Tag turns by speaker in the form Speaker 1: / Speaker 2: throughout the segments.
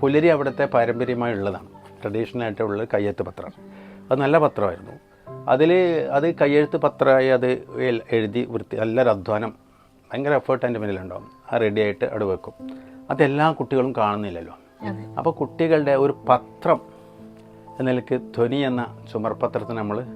Speaker 1: പുലരി അവിടുത്തെ പാരമ്പര്യമായി ഉള്ളതാണ്. ട്രഡീഷണൽ ആയിട്ടുള്ള കയ്യെഴുത്ത് പത്രമാണ് അത് നല്ല പത്രമായിരുന്നു. അതിൽ അത് കയ്യെഴുത്ത് പത്രമായി അത് എഴുതി വൃത്തി നല്ലൊരു അധ്വാനം ഭയങ്കര എഫേർട്ട് അതിന്റെ മുന്നിലുണ്ടാവും ആ റെഡിയായിട്ട് അവിടെ വെക്കും. അതെല്ലാ കുട്ടികളും കാണുന്നില്ലല്ലോ. അപ്പോൾ കുട്ടികളുടെ ഒരു പത്രം എന്ന നിലയ്ക്ക് ധ്വനി എന്ന ചുമർപത്രത്തിന് നമ്മൾ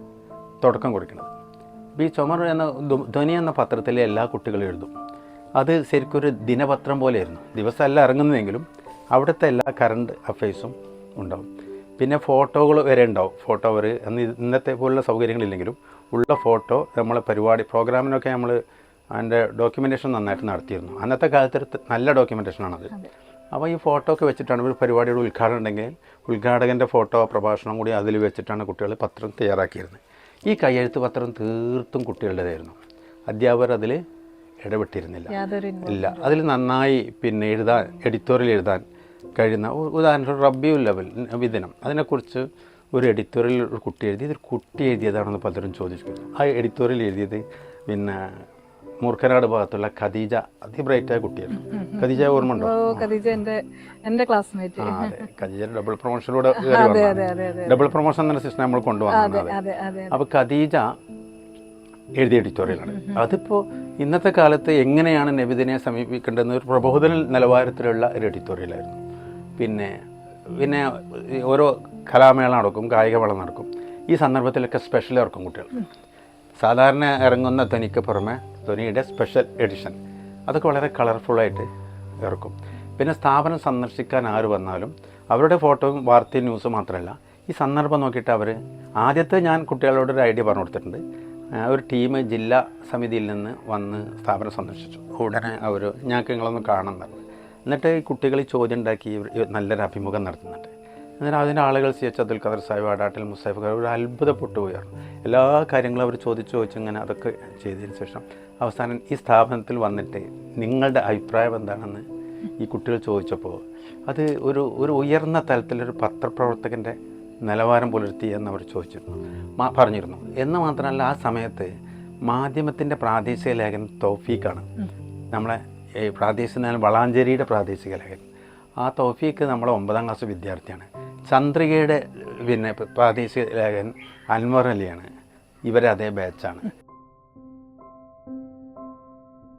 Speaker 1: തുടക്കം കൊടുക്കുന്നത് അപ്പോൾ ഈ ചുമർ എന്ന ധ്വ- ധ്വനി എന്ന പത്രത്തിൽ എല്ലാ കുട്ടികളും എഴുതും. അത് ശരിക്കും ഒരു ദിനപത്രം പോലെയായിരുന്നു. ദിവസമല്ല ഇറങ്ങുന്നതെങ്കിലും അവിടുത്തെ എല്ലാ കറണ്ട് അഫയേഴ്സും ഉണ്ടാവും. പിന്നെ ഫോട്ടോകൾ വരെ ഉണ്ടാവും. ഫോട്ടോ അവർ അന്ന് ഇന്നത്തെ പോലുള്ള സൗകര്യങ്ങളില്ലെങ്കിലും ഉള്ള ഫോട്ടോ നമ്മളെ പരിപാടി പ്രോഗ്രാമിനൊക്കെ നമ്മൾ അതിന്റെ ഡോക്യുമെന്റേഷൻ നന്നായിട്ട് നടത്തിയിരുന്നു. അന്നത്തെ കാലത്ത് നല്ല ഡോക്യുമെന്റേഷനാണത് അപ്പോൾ ഈ ഫോട്ടോ ഒക്കെ വെച്ചിട്ടാണ് ഒരു പരിപാടിയുടെ ഉദ്ഘാടനം ഉണ്ടെങ്കിൽ ഉദ്ഘാടകന്റെ ഫോട്ടോ പ്രഭാഷണം കൂടി അതിൽ വെച്ചിട്ടാണ് കുട്ടികൾ പത്രം തയ്യാറാക്കിയിരുന്നത്. ഈ കയ്യെഴുത്ത് പത്രം തീർത്തും കുട്ടികളുടേതായിരുന്നു. അധ്യാപകർ അതിൽ ഇടപെട്ടിരുന്നില്ല. ഇല്ല. അതിൽ നന്നായി പിന്നെ എഴുതാൻ എഡിറ്റോറിയൽ എഴുതാൻ കഴിയുന്ന ഉദാഹരണത്തിന് റബ്യു ലെവൽ വിദിനം അതിനെക്കുറിച്ച് ഒരു എഡിറ്റോറിയൽ ഒരു കുട്ടി എഴുതി ഇതൊരു കുട്ടി എഴുതിയതാണെന്ന് പലരും ചോദിച്ചു ആ എഡിറ്റോറിയൽ എഴുതിയത് പിന്നെ മൂർഖനാട് ഭാഗത്തുള്ള ഖദീജ അതിബ്രൈറ്റായ കുട്ടിയായിരുന്നു ഖദീജ ഓർമ്മ ഉണ്ടോ
Speaker 2: ഖദീജ എന്റെ എന്റെ ക്ലാസ്മേറ്റ്
Speaker 1: അതെ. ഖദീജ ഡബിൾ പ്രൊമോഷനിലൂടെ ഡബിൾ പ്രൊമോഷൻ എന്ന സിസ്റ്റം നമ്മൾ കൊണ്ടുവന്നത് അപ്പോൾ ഖദീജ എഴുതിയ എഡിറ്റോറിയലാണ് അതിപ്പോ ഇന്നത്തെ കാലത്ത് എങ്ങനെയാണ് നബിദിനെ സമീപിക്കേണ്ടതെന്ന് ഒരു പ്രബോധന നിലവാരത്തിലുള്ള ഒരു എഡിറ്റോറിയലായിരുന്നു പിന്നെ പിന്നെ ഓരോ കലാമേള നടക്കും കായികമേള നടക്കും. ഈ സന്ദർഭത്തിലൊക്കെ സ്പെഷ്യൽ ഇറക്കും കുട്ടികൾ സാധാരണ ഇറങ്ങുന്ന ധനിക്ക് പുറമെ ധനിയുടെ സ്പെഷ്യൽ എഡിഷൻ അതൊക്കെ വളരെ കളർഫുള്ളായിട്ട് ഇറക്കും. പിന്നെ സ്ഥാപനം സന്ദർശിക്കാൻ ആര് വന്നാലും അവരുടെ ഫോട്ടോയും വാർത്തയും ന്യൂസും മാത്രമല്ല ഈ സന്ദർഭം നോക്കിയിട്ട് അവർ ആദ്യത്തെ ഞാൻ കുട്ടികളോട് ഒരു ഐഡിയ പറഞ്ഞു കൊടുത്തിട്ടുണ്ട്. ഒരു ടീം ജില്ലാ സമിതിയിൽ നിന്ന് വന്ന് സ്ഥാപനം സന്ദർശിച്ചു. ഉടനെ അവർ ഞങ്ങൾക്ക് നിങ്ങളൊന്ന് കാണാൻ പറഞ്ഞു. എന്നിട്ട് ഈ കുട്ടികൾ ഈ ചോദ്യം ഉണ്ടാക്കി നല്ലൊരു അഭിമുഖം നടത്തുന്നുണ്ട്. എന്നിട്ട് അതിന്റെ ആളുകൾ സി എച്ച് അബ്ദുൽ ഖദർ സാഹിബ് അടാട്ടിൽ മുസാഫ് ഖദർ ഒരു അത്ഭുതപ്പെട്ടു പോയായിരുന്നു എല്ലാ കാര്യങ്ങളും അവർ ചോദിച്ചു ചോദിച്ചു ഇങ്ങനെ അതൊക്കെ ചെയ്തതിന് ശേഷം അവസാനം ഈ സ്ഥാപനത്തിൽ വന്നിട്ട് നിങ്ങളുടെ അഭിപ്രായം എന്താണെന്ന് ഈ കുട്ടികൾ ചോദിച്ചപ്പോൾ അത് ഒരു ഒരു ഉയർന്ന തലത്തിലൊരു പത്രപ്രവർത്തകന്റെ നിലവാരം പുലർത്തി എന്ന് അവർ ചോദിച്ചിരുന്നു. മാ- പറഞ്ഞിരുന്നു. എന്ന് മാത്രമല്ല ആ സമയത്ത് മാധ്യമത്തിന്റെ പ്രാദേശിക ലേഖനം തൗഫീഖാണ്. നമ്മളെ പ്രാദേശിക വളാഞ്ചേരിയുടെ പ്രാദേശിക ലേഖകൻ. ആ തൗഫീഖ് നമ്മളെ ഒമ്പതാം ക്ലാസ് വിദ്യാർത്ഥിയാണ്. ചന്ദ്രികയുടെ പിന്നെ പ്രാദേശിക ലേഖകൻ അൻവർ അലിയാണ്. ഇവരതേ ബാച്ചാണ്